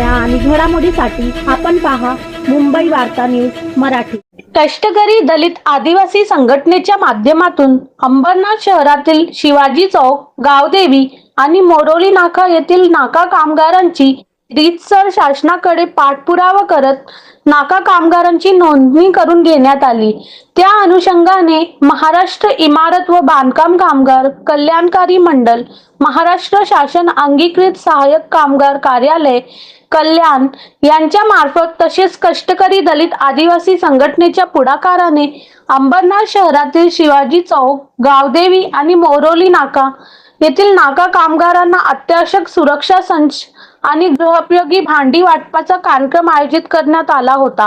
बातम्या आणि घडामोडीसाठी आपण पहा मुंबई वार्ता न्यूज मराठी. कष्टकरी दलित आदिवासी संघटनेच्या माध्यमातून अंबरनाथ शहरातील शिवाजी चौक गावदेवी आणि मोरोली नाका येथील नाका कामगारांची रीतसर शासनाकडे पाठपुरावा करत नाका कामगारांची नोंदणी करून घेण्यात आली. त्या अनुषंगाने महाराष्ट्र इमारत व बांधकाम कामगार कल्याणकारी मंडळ महाराष्ट्र शासन अंगीकृत सहाय्यक कामगार कार्यालय कल्याण यांच्या मार्फत तसेच कष्टकरी दलित आदिवासी संघटनेच्या पुढाकाराने अंबरनाथ शहरातील शिवाजी चौक गावदेवी आणि मोरोली नाका येथील नाका कामगारांना अत्यावश्यक सुरक्षा संच आणि गृहोपयोगी भांडी वाटपाचा कार्यक्रम आयोजित करण्यात आला होता.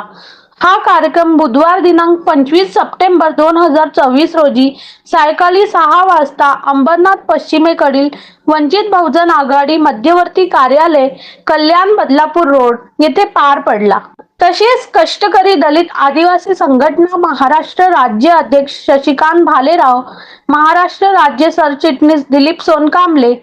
हा कार्यक्रम बुधवार दिनांक पंचवीस सप्टेंबर दोन हजार चोवीस रोजी सायंकाळी सहा वाजता अंबरनाथ पश्चिमेकडील वंचित बहुजन आघाडी मध्यवर्ती कार्यालय कल्याण बदलापूर रोड येथे पार पडला. तसेच कष्टकरी दलित आदिवासी संघटना महाराष्ट्र राज्य अध्यक्ष शशिकांत भालेराव महाराष्ट्र राज्य सरचिटणीस दिलीप सोनकांबले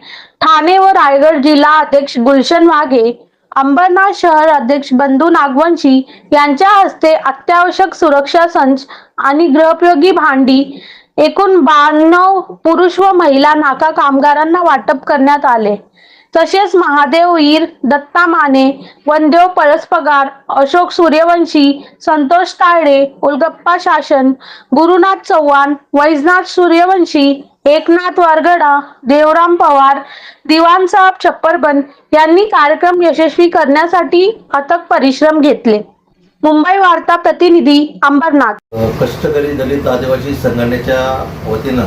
ठाणे व रायगड जिल्हा अध्यक्ष गुलशन वाघे अंबरनाथ शहर अध्यक्ष बंधू नागवंशी यांच्या हस्ते अत्यावश्यक सुरक्षा संच आणि गृहोपयोगी भांडी एकूण ब्याण्णव पुरुष व महिला नाका कामगारांना वाटप करण्यात आले. तसेच महादेव ईर दत्ता माने वनदेव पळसपगार अशोक सूर्यवंशी संतोष तायडे उलगप्पा शासन गुरुनाथ चव्हाण वैजनाथ सूर्यवंशी एकनाथ वारगडा देवराम पवार दिवान साहेब छप्परबन यांनी कार्यक्रम यशस्वी करण्यासाठी अथक परिश्रम घेतले. मुंबई वार्ता प्रतिनिधी अंबरनाथ. कष्टकरी दलित आदिवासी संघटनेच्या वतीनं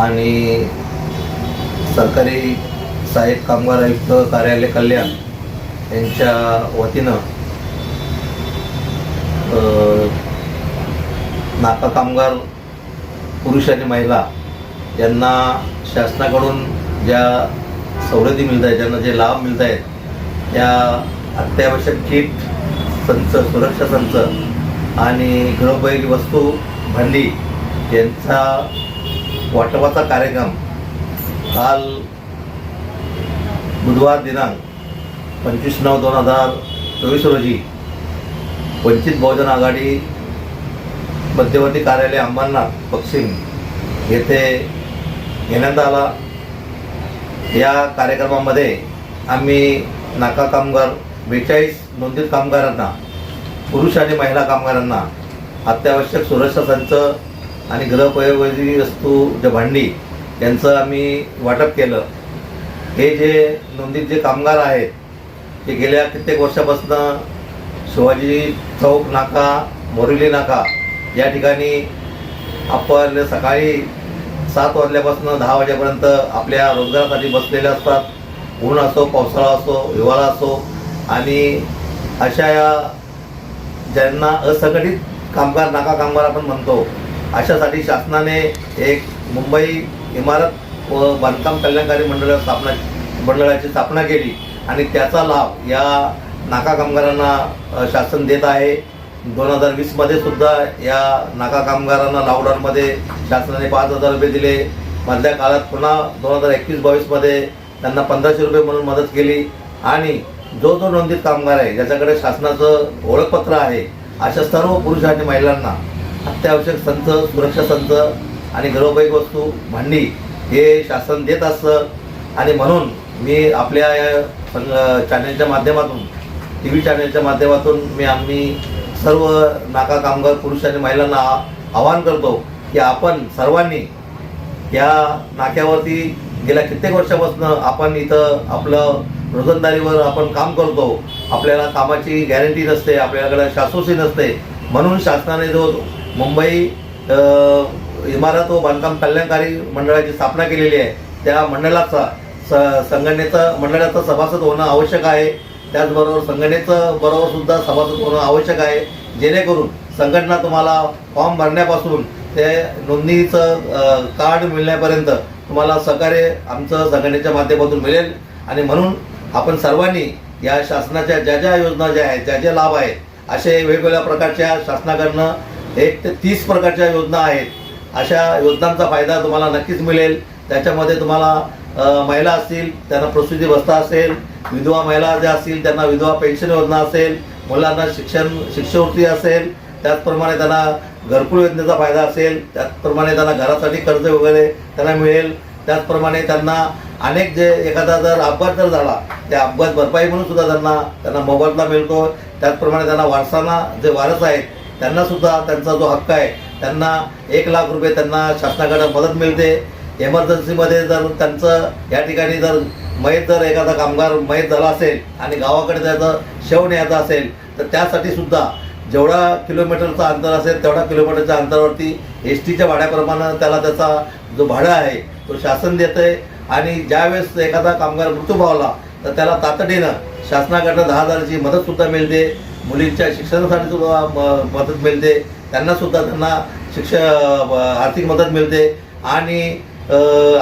आणि सरकारी सहाय्यक कामगार आयुक्त कार्यालय कल्याण यांच्या वतीनं नाका कामगार पुरुष आणि महिला यांना शासनाकडून ज्या सवलती मिळत आहेत ज्यांना जे लाभ मिळत आहेत त्या अत्यावश्यक किट संच सुरक्षा संच आणि गृहपैकी वस्तू भांडी यांचा वाटपाचा कार्यक्रम काल बुधवार दिनांक पंचवीस नऊ दोन हजार चोवीस रोजी वंचित बहुजन आघाडी मध्यवर्ती कार्यालय अंबरनाथ पश्चिम येथे घेण्यात आला या कार्यक्रमामध्ये आम्ही नाका कामगार बेचाळीस नोंदित कामगारांना पुरुष आणि महिला कामगारांना अत्यावश्यक सुरक्षा संच आणि गृहपयोगी वस्तू जे भांडी यांचं आम्ही वाटप केलं. हे जे नोंदित जे कामगार आहेत ते गेल्या कित्येक वर्षापासून शिवाजी चौक नाका मोरिली नाका या ठिकाणी आपण सकाळी सात वाजल्यापासून दहा वाजेपर्यंत आपल्या रोजगारासाठी बसलेले असतात. ऊन असो पावसाळा असो हिवाळा असो आणि अशा या ज्यांना असंघटित कामगार नाका कामगार आपण म्हणतो अशासाठी शासनाने एक मुंबई इमारत व बांधकाम कल्याणकारी मंडळ स्थापना मंडळाची स्थापना केली आणि त्याचा लाभ या नाका कामगारांना शासन देत आहे. दोन हजार वीसमध्ये सुद्धा या नाका कामगारांना लॉकडाऊनमध्ये शासनाने पाच हजार रुपये दिले. मधल्या काळात पुन्हा दोन हजार एकवीस बावीसमध्ये त्यांना पंधराशे रुपये म्हणून मदत केली. आणि जो जो नोंदित कामगार आहे ज्याच्याकडे शासनाचं ओळखपत्र आहे अशा सर्व पुरुष आणि महिलांना अत्यावश्यक संच सुरक्षा संच आणि गृहोपयोगी वस्तू भांडी हे शासन देत असतं. आणि म्हणून मी आपल्या या माध्यमातून टी व्ही चॅनलच्या माध्यमातून मी आम्ही सर्व नाका कामगार पुरुष आणि महिलांना आवाहन करतो की आपण सर्वांनी या नाक्यावरती गेल्या कित्येक वर्षापासून आपण इथं आपलं रोजंदारीवर आपण काम करतो. आपल्याला कामाची गॅरंटी नसते आपल्याकडे शासोशी नसते. म्हणून शासनाने जो मुंबई इमारत व बांधकाम कल्याणकारी मंडळाची स्थापना केलेली आहे त्या मंडळाचा स संघटनेचं मंडळाचं सभासद होणं आवश्यक आहे. त्याचबरोबर संघटनेचं बरोबर सुद्धा सभासद होणं आवश्यक आहे. जेणेकरून संघटना तुम्हाला फॉर्म भरण्यापासून ते नोंदणीचं कार्ड मिळण्यापर्यंत तुम्हाला सहकार्य आमचं संघटनेच्या माध्यमातून मिळेल. आणि म्हणून आपण सर्वांनी या शासनाच्या ज्या ज्या योजना ज्या आहेत ज्या ज्या लाभ आहेत असे वेगवेगळ्या प्रकारच्या शासनाकडनं एक ते तीस प्रकारच्या योजना आहेत. अशा योजनांचा फायदा तुम्हाला नक्कीच मिळेल. त्याच्यामध्ये तुम्हाला महिला असतील त्यांना प्रसूती बस्ता असेल विधवा महिला ज्या असतील त्यांना विधवा पेन्शन योजना असेल मुलांना शिक्षण शिष्यवृत्ती असेल त्याचप्रमाणे त्यांना घरकुल योजनेचा फायदा असेल त्याचप्रमाणे त्यांना घरासाठी कर्ज वगैरे त्यांना मिळेल. त्याचप्रमाणे त्यांना अनेक जे एखादा जर अपघात जर झाला त्या अपघात भरपाई म्हणून सुद्धा त्यांना त्यांना मोबदला मिळतो. त्याचप्रमाणे त्यांना वारसांना जे वारस आहेत त्यांना सुद्धा त्यांचा जो हक्क आहे त्यांना एक लाख रुपये त्यांना शासनाकडे मदत मिळते. एमर्जन्सीमध्ये जर त्यांचं या ठिकाणी जर मयत जर एखादा कामगार मयत झाला असेल आणि गावाकडे त्याचं शेव न्यायचं असेल तर त्यासाठी सुद्धा जेवढा किलोमीटरचा अंतर असेल तेवढा किलोमीटरच्या अंतरावरती एस टीच्या भाड्याप्रमाणे त्याला त्याचा जो भाडा आहे तो शासन देतं आहे आणि ज्यावेळेस एखादा कामगार मृत्यू पावला तर त्याला तातडीनं शासनाकडनं दहा हजाराची मदतसुद्धा मिळते. मुलींच्या शिक्षणासाठी सुद्धा म- मदत मिळते. त्यांनासुद्धा त्यांना शिक्ष आर्थिक मदत मिळते. आणि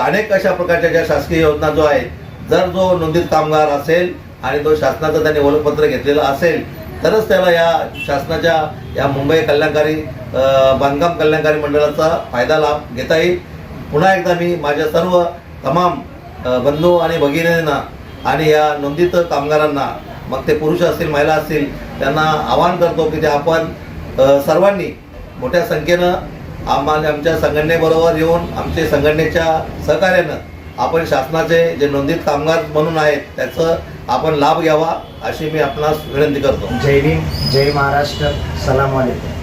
अनेक अशा प्रकारच्या ज्या शासकीय योजना जो आहेत जर जो नोंदित कामगार असेल आणि तो शासनाचं त्याने ओळखपत्र घेतलेलं असेल तरच त्याला या शासनाच्या या मुंबई कल्याणकारी बांधकाम कल्याणकारी मंडळाचा फायदा लाभ घेता येईल. पुन्हा एकदा मी माझ्या सर्व तमाम बंधू आणि भगिनींना आणि या नोंदित कामगारांना मग ते पुरुष असतील महिला असतील त्यांना आवाहन करतो की ते आपण सर्वांनी मोठ्या संख्येनं आम्हाला आमच्या संघटनेबरोबर येऊन आमच्या संघटनेच्या सहकार्यानं आपण शासनाचे जे नोंदित कामगार म्हणून आहेत त्याचं आपण लाभ घ्यावा अशी मी आपणास विनंती करतो. जय भीम जय महाराष्ट्र सलाम वालेकुम.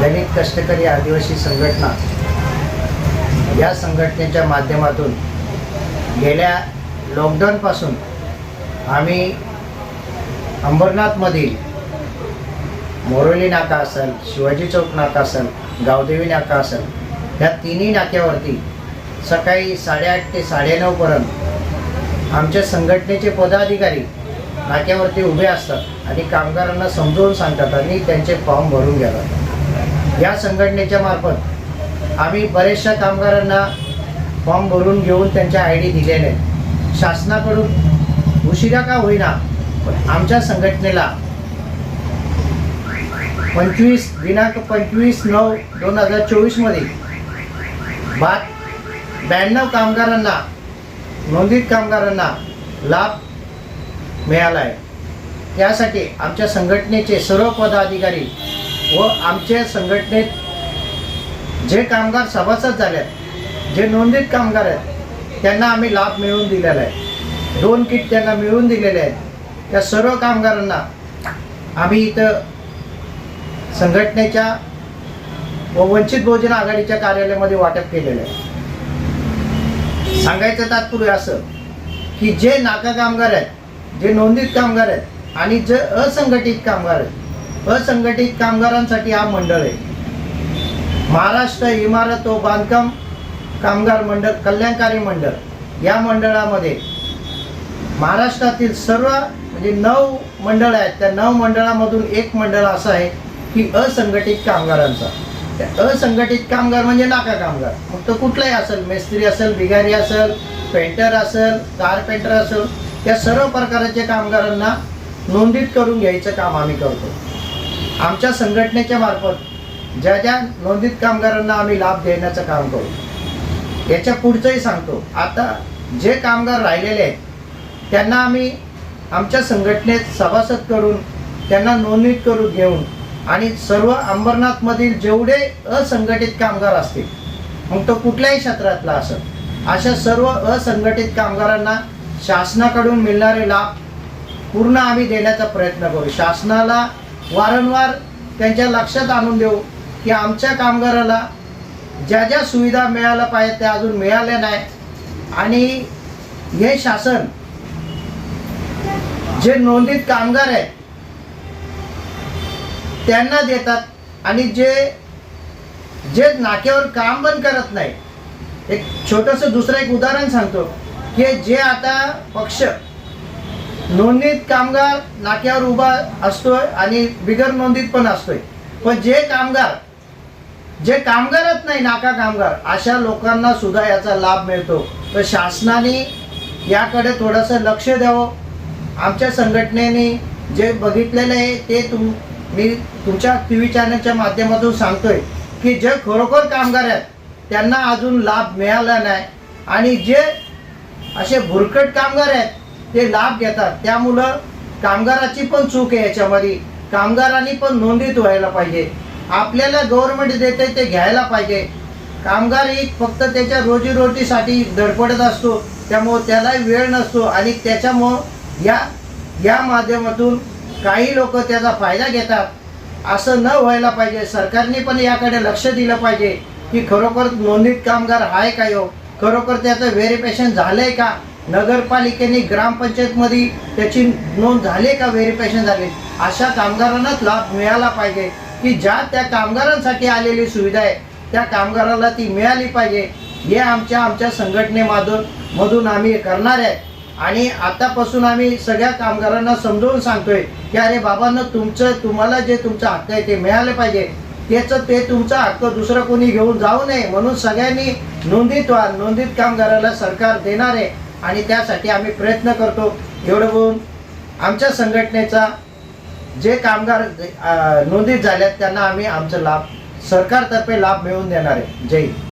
दलित कष्टकरी आदिवासी संघटना या संघटनेच्या माध्यमातून गेल्या लॉकडाऊनपासून आम्ही अंबरनाथमधील मोरोली नाका असेल शिवाजी चौक नाका असेल गावदेवी नाका असेल ह्या तिन्ही नाक्यावरती सकाळी साडेआठ ते साडेनऊपर्यंत आमच्या संघटनेचे पदाधिकारी नाक्यावरती उभे असतात आणि कामगारांना समजवून सांगतात आणि त्यांचे फॉर्म भरून घेतात. या संघटनेच्या मार्फत आम्ही बरेचशा कामगारांना फॉर्म भरून घेऊन त्यांच्या आय डी दिलेले आहेत. शासनाकडून उशिरा का होईना पण आमच्या संघटनेला पंचवीस दिनांक पंचवीस नऊ दोन हजार चोवीसमध्ये बात ब्याण्णव कामगारांना नोंदित कामगारांना लाभ मिळाला आहे त्यासाठी आमच्या संघटनेचे सर्व पदाधिकारी व आमच्या संघटनेत जे कामगार सभासद झाले आहेत जे नोंदित कामगार आहेत त्यांना आम्ही लाभ मिळवून दिलेला आहे. दोन किट त्यांना मिळवून दिलेले आहेत. त्या सर्व कामगारांना आम्ही इथं संघटनेच्या व वंचित बहुजन आघाडीच्या कार्यालयामध्ये वाटप केलेलं आहे. सांगायचं तात्पुरे असं की जे नाका कामगार आहेत जे नोंदित कामगार आहेत आणि जे असंघटित कामगार आहेत असंघटित कामगारांसाठी हा मंडळ आहे. महाराष्ट्र इमारत व बांधकाम कामगार मंडळ कल्याणकारी मंडळ या मंडळामध्ये महाराष्ट्रातील सर्व म्हणजे नऊ मंडळ आहेत. त्या नऊ मंडळामधून एक मंडळ असं आहे की असंघटित कामगारांचा. असंघटित कामगार म्हणजे नाका कामगार. मग तो कुठलाही असेल मेस्त्री असेल भिगारी असेल पेंटर असेल कारपेंटर असेल या सर्व प्रकारच्या कामगारांना नोंदीत करून घ्यायचं काम आम्ही करतो. आमच्या संघटनेच्या मार्फत ज्या ज्या नोंदित कामगारांना आम्ही लाभ देण्याचं काम करू याच्या पुढचंही सांगतो. आता जे कामगार राहिलेले आहेत त्यांना आम्ही आमच्या संघटनेत सभासद करून त्यांना नोंदणीत करून घेऊन आणि सर्व अंबरनाथमधील जेवढे असंघटित कामगार असतील मग तो कुठल्याही क्षेत्रातला असेल अशा सर्व असंघटित कामगारांना शासनाकडून मिळणारे लाभ पूर्ण आम्ही देण्याचा प्रयत्न करू. शासनाला वारंवार त्यांच्या लक्षात आणून देऊ की आमच्या कामगाराला ज्या ज्या सुविधा मिळाल्या पाहिजे त्या अजून मिळाल्या नाही आणि हे शासन जे नोंदित कामगार आहेत त्यांना देतात. आणि जे जे नाक्यावर काम पण करत नाही एक छोटंसं दुसरं एक उदाहरण सांगतो की जे आता पक्ष नोंदणीत कामगार नाक्यावर उभा असतोय आणि बिगर नोंदीत पण असतोय. पण जे कामगार जे कामगारच नाही नाका कामगार अशा लोकांना सुद्धा याचा लाभ मिळतो. तर शासनाने याकडे थोडंसं लक्ष द्यावं. आमच्या संघटनेने जे बघितलेलं आहे ते तुम मी तुमच्या टी व्ही चॅनलच्या माध्यमातून सांगतोय की जे खरोखर कामगार आहेत त्यांना अजून लाभ मिळाला नाही. आणि जे असे भुरकट कामगार आहेत ते लाभ घेतात. त्यामुळं कामगाराची पण चूक आहे याच्यामध्ये. कामगारांनी पण नोंदीत व्हायला पाहिजे. आपल्याला गव्हर्नमेंट देते ते घ्यायला पाहिजे. कामगार ही फक्त त्याच्या रोजीरोटीसाठी धडपडत असतो. त्यामुळं त्याला वेळ नसतो. आणि त्याच्यामुळं या या माध्यमातून काही लोक त्याचा फायदा घेतात. असं न व्हायला पाहिजे. सरकारने पण याकडे लक्ष दिलं पाहिजे की खरोखर नोंदणीत कामगार आहे का हो खरोखर त्याचं व्हेरिफिकेशन झालंय का? नगरपालिकेने ग्रामपंचायतमध्ये त्याची नोंद झाली का? व्हेरिफिकेशन झाले. अशा कामगारांनाच लाभ मिळाला पाहिजे. की ज्या त्या कामगारांसाठी आलेली सुविधा आहे त्या कामगाराला ती मिळाली पाहिजे. हे आमच्या आमच्या संघटनेमधून मधून आम्ही करणार आहे. आणि आतापासून आम्ही सगळ्या कामगारांना समजवून सांगतोय की अरे बाबांना तुमचं तुम्हाला जे तुमचं हक्क आहे ते मिळाले पाहिजे. त्याचं ते तुमचा हक्क दुसरं कोणी घेऊन जाऊ नये म्हणून सगळ्यांनी नोंदीत व्हा नोंदीत कामगाराला सरकार देणार आहे. आणि त्यासाठी आम्ही प्रयत्न करतो. एवढं बोलून आमच्या संघटनेचा जे कामगार नोंदीत झाल्यात त्यांना आम्ही आमचा लाभ सरकारतर्फे लाभ मिळवून देणार आहे. जय